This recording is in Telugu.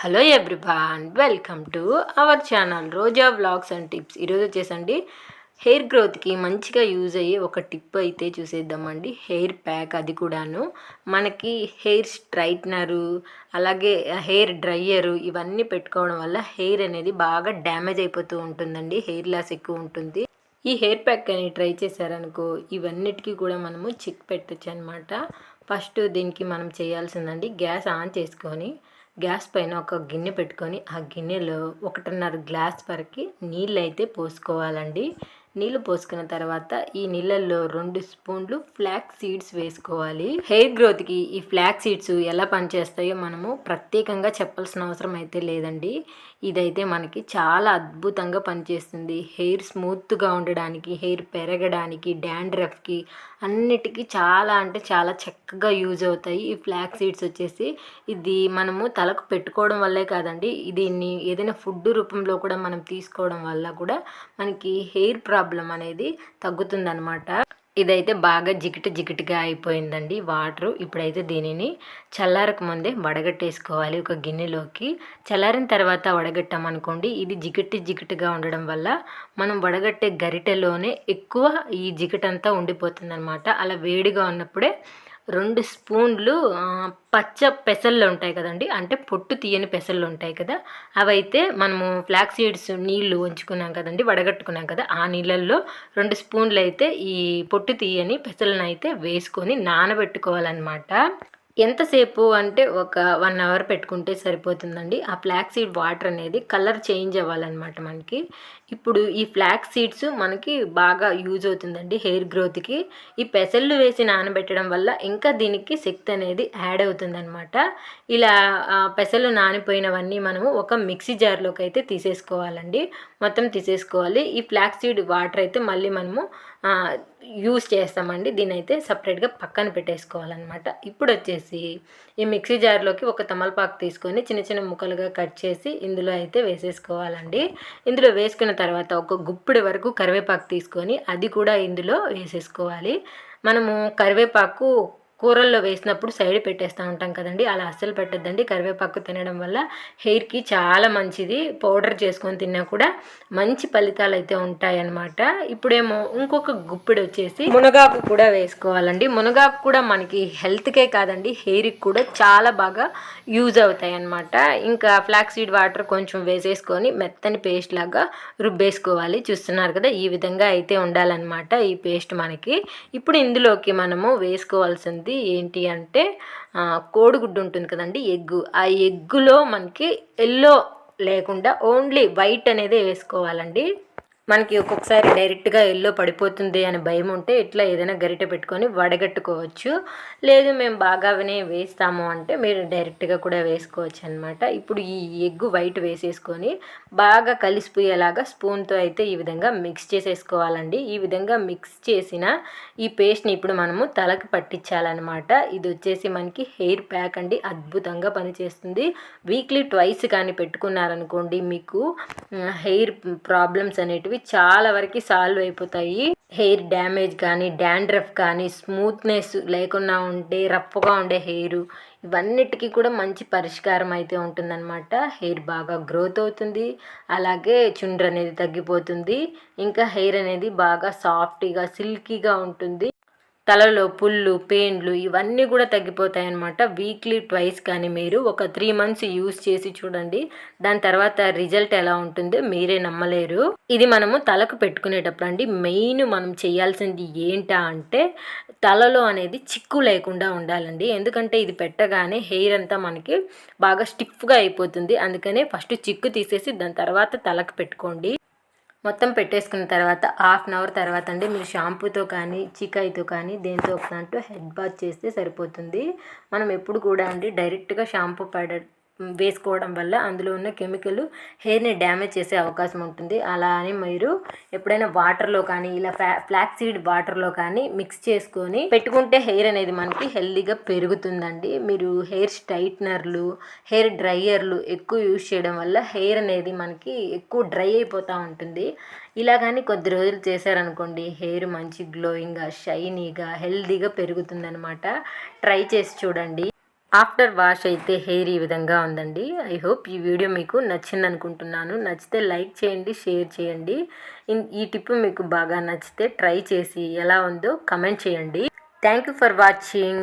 Hello everyone welcome to our channel Roja vlogs and tips. ఈరోజు వచ్చేసండి హెయిర్ గ్రోత్కి మంచిగా యూజ్ అయ్యే ఒక టిప్ అయితే చూసేద్దామండి. హెయిర్ ప్యాక్ అది కూడాను. మనకి హెయిర్ స్ట్రైట్నరు అలాగే హెయిర్ డ్రయ్యరు ఇవన్నీ పెట్టుకోవడం వల్ల హెయిర్ అనేది బాగా డ్యామేజ్ అయిపోతూ ఉంటుందండి హెయిర్ లాస్ ఎక్కువ ఉంటుంది. ఈ హెయిర్ ప్యాక్ అని ట్రై చేశారనుకో ఇవన్నిటికీ కూడా మనము చిక్ పెట్టచ్చు అనమాట ఫస్ట్ దీనికి మనం చేయాల్సిందండి గ్యాస్ ఆన్ చేసుకొని గ్యాస్ పైన ఒక గిన్నె పెట్టుకొని ఆ గిన్నెలో ఒకటిన్నర గ్లాస్ వరకు నీళ్ళు అయితే పోసుకోవాలండి. నీళ్ళు పోసుకున్న తర్వాత ఈ నీళ్ళల్లో రెండు స్పూన్లు ఫ్లాక్ సీడ్స్ వేసుకోవాలి. హెయిర్ గ్రోత్కి ఈ ఫ్లాక్ సీడ్స్ ఎలా పనిచేస్తాయో మనము ప్రత్యేకంగా చెప్పాల్సిన అవసరం అయితే లేదండి. ఇదైతే మనకి చాలా అద్భుతంగా పనిచేస్తుంది. హెయిర్ స్మూత్గా ఉండడానికి హెయిర్ పెరగడానికి డాండ్రఫ్కి అన్నిటికీ చాలా అంటే చాలా చక్కగా యూజ్ అవుతాయి. ఈ ఫ్లాక్ సీడ్స్ వచ్చేసి ఇది మనము తలకు పెట్టుకోవడం వల్లే కాదండి. దీన్ని ఏదైనా ఫుడ్ రూపంలో కూడా మనం తీసుకోవడం వల్ల కూడా మనకి హెయిర్ ప్రాబ్లం ప్రాబ్లం అనేది తగ్గుతుందనమాట ఇదైతే బాగా జిగిట జిగిటిగా అయిపోయిందండి వాటర్. ఇప్పుడైతే దీనిని చల్లారక ముందే వడగట్టేసుకోవాలి. ఒక గిన్నెలోకి చల్లారిన తర్వాత వడగట్టామనుకోండి ఇది జిగిటి జిగిటిగా ఉండడం వల్ల మనం వడగట్టే గరిటెలోనే ఎక్కువ ఈ జిగిటంతా ఉండిపోతుందనమాట అలా వేడిగా ఉన్నప్పుడే రెండు స్పూన్లు పచ్చ పెసళ్ళు ఉంటాయి కదండి. అంటే పొట్టు తీయని పెసళ్ళు ఉంటాయి కదా. అవైతే మనము ఫ్లాక్ సీడ్స్ నీళ్ళు ఉంచుకున్నాం కదండి వడగట్టుకున్నాం కదా. ఆ నీళ్ళల్లో రెండు స్పూన్లు అయితే ఈ పొట్టు తీయని పెసలను అయితే వేసుకొని నానబెట్టుకోవాలన్నమాట. ఎంతసేపు అంటే ఒక వన్ అవర్ పెట్టుకుంటే సరిపోతుందండి. ఆ ఫ్లాక్ సీడ్ వాటర్ అనేది కలర్ చేంజ్ అవ్వాలన్నమాట మనకి. ఇప్పుడు ఈ ఫ్లాక్ సీడ్స్ మనకి బాగా యూజ్ అవుతుందండి హెయిర్ గ్రోత్కి. ఈ పెసళ్ళు వేసి నానబెట్టడం వల్ల ఇంకా దీనికి శక్తి అనేది యాడ్ అవుతుందన్నమాట. ఇలా పెసలు నానిపోయినవన్నీ మనము ఒక మిక్సీ జార్లోకి అయితే తీసేసుకోవాలండి. మొత్తం తీసేసుకోవాలి. ఈ ఫ్లాక్ సీడ్ వాటర్ అయితే మళ్ళీ మనము యూస్ చేస్తామండి. దీని అయితే సపరేట్గా పక్కన పెట్టేసుకోవాలన్నమాట. ఇప్పుడు వచ్చేసి ఈ మిక్సీ జార్లోకి ఒక తమలపాకు తీసుకొని చిన్న చిన్న ముక్కలుగా కట్ చేసి ఇందులో అయితే వేసేసుకోవాలండి. ఇందులో వేసుకున్న తర్వాత ఒక గుప్పిడి వరకు కరివేపాకు తీసుకొని అది కూడా ఇందులో వేసేసుకోవాలి. మనము కరివేపాకు కూరల్లో వేసినప్పుడు సైడ్ పెట్టేస్తూ ఉంటాం కదండి. అలా అస్సలు పెట్టద్దండి. కరివేపాకు తినడం వల్ల హెయిర్కి చాలా మంచిది. పౌడర్ చేసుకొని తిన్నా కూడా మంచి ఫలితాలు అయితే ఉంటాయన్నమాట. ఇప్పుడేమో ఇంకొక గుప్పిడి వచ్చేసి మునగాకు కూడా వేసుకోవాలండి. మునగాకు కూడా మనకి హెల్త్కే కాదండి. హెయిర్కి కూడా చాలా బాగా యూజ్ అవుతాయి అన్నమాట ఇంకా ఫ్లాక్సీడ్ వాటర్ కొంచెం వేసేసుకొని మెత్తని పేస్ట్ లాగా రుబ్బేసుకోవాలి. చూస్తున్నారు కదా ఈ విధంగా అయితే ఉండాలన్నమాట ఈ పేస్ట్ మనకి. ఇప్పుడు ఇందులోకి మనము వేసుకోవాల్సింది అనేది ఏంటి అంటే కోడిగుడ్డు ఉంటుంది కదండి ఎగ్గు. ఆ ఎగ్గులో మనకి ఎల్లో లేకుండా ఓన్లీ వైట్ అనేది వేసుకోవాలండి. మనకి ఒక్కొక్కసారి డైరెక్ట్గా ఎల్లో పడిపోతుంది అని భయం ఉంటే ఇట్లా ఏదైనా గరిటె పెట్టుకొని వడగట్టుకోవచ్చు. లేదు మేము బాగానే వేస్తాము అంటే మీరు డైరెక్ట్గా కూడా వేసుకోవచ్చు అనమాట ఇప్పుడు ఈ ఎగ్ వైట్ వేసేసుకొని బాగా కలిసిపోయేలాగా స్పూన్తో అయితే ఈ విధంగా మిక్స్ చేసేసుకోవాలండి. ఈ విధంగా మిక్స్ చేసిన ఈ పేస్ట్ని ఇప్పుడు మనము తలకి పట్టించాలన్నమాట. ఇది వచ్చేసి మనకి హెయిర్ ప్యాక్ అండి. అద్భుతంగా పనిచేస్తుంది. వీక్లీ ట్వైస్ కానీ పెట్టుకున్నారనుకోండి మీకు హెయిర్ ప్రాబ్లమ్స్ అనేటివి చాలా వరకు సాల్వ్ అయిపోతాయి. హెయిర్ డ్యామేజ్ కానీ డాండ్రఫ్ కానీ స్మూత్నెస్ లేకుండా ఉండే రఫ్గా ఉండే హెయిర్ ఇవన్నిటికీ కూడా మంచి పరిష్కారం అయితే ఉంటుందన్నమాట. హెయిర్ బాగా గ్రోత్ అవుతుంది. అలాగే చుండ్ర అనేది తగ్గిపోతుంది. ఇంకా హెయిర్ అనేది బాగా సాఫ్ట్గా సిల్కీగా ఉంటుంది. తలలో పుళ్ళు పెయిన్లు ఇవన్నీ కూడా తగ్గిపోతాయన్నమాట. వీక్లీ ట్వైస్ కానీ మీరు ఒక త్రీ మంత్స్ యూస్ చేసి చూడండి. దాని తర్వాత రిజల్ట్ ఎలా ఉంటుందో మీరే నమ్మలేరు. ఇది మనము తలకు పెట్టుకునేటప్పుడు అండి మెయిన్ మనం చేయాల్సింది ఏంటా అంటే తలలో అనేది చిక్కు లేకుండా ఉండాలండి. ఎందుకంటే ఇది పెట్టగానే హెయిర్ అంతా మనకి బాగా స్టిఫ్గా అయిపోతుంది. అందుకనే ఫస్ట్ చిక్కు తీసేసి దాని తర్వాత తలకు పెట్టుకోండి. మొత్తం పెట్టేసుకున్న తర్వాత హాఫ్ అన్ అవర్ తర్వాత అండి మీరు షాంపూతో కానీ చికాయితో కానీ దేంతో ఒక హెడ్ బాత్ చేస్తే సరిపోతుంది. మనం ఎప్పుడు కూడా అండి డైరెక్ట్గా షాంపూ పౌడర్ వేసుకోవడం వల్ల అందులో ఉన్న కెమికల్ హెయిర్ని డ్యామేజ్ చేసే అవకాశం ఉంటుంది. అలా అని మీరు ఎప్పుడైనా వాటర్లో కానీ ఇలా ఫ్లా ఫ్లాక్ సీడ్ వాటర్లో కానీ మిక్స్ చేసుకొని పెట్టుకుంటే హెయిర్ అనేది మనకి హెల్దీగా పెరుగుతుందండి. మీరు హెయిర్ స్ట్రైట్నర్లు హెయిర్ డ్రైయర్లు ఎక్కువ యూజ్ చేయడం వల్ల హెయిర్ అనేది మనకి ఎక్కువ డ్రై అయిపోతూ ఉంటుంది. ఇలా కానీ కొద్ది రోజులు చేశారనుకోండి హెయిర్ మంచి గ్లోయింగ్గా షైనీగా హెల్దీగా పెరుగుతుందనమాట ట్రై చేసి చూడండి. ఆఫ్టర్ వాష్ అయితే హెయిర్ ఈ విధంగా ఉందండి. ఐ హోప్ ఈ వీడియో మీకు నచ్చింది అనుకుంటున్నాను నచ్చితే లైక్ చేయండి షేర్ చేయండి. ఈ టిప్ మీకు బాగా నచ్చితే ట్రై చేసి ఎలా ఉందో కమెంట్ చేయండి. Thank you for watching.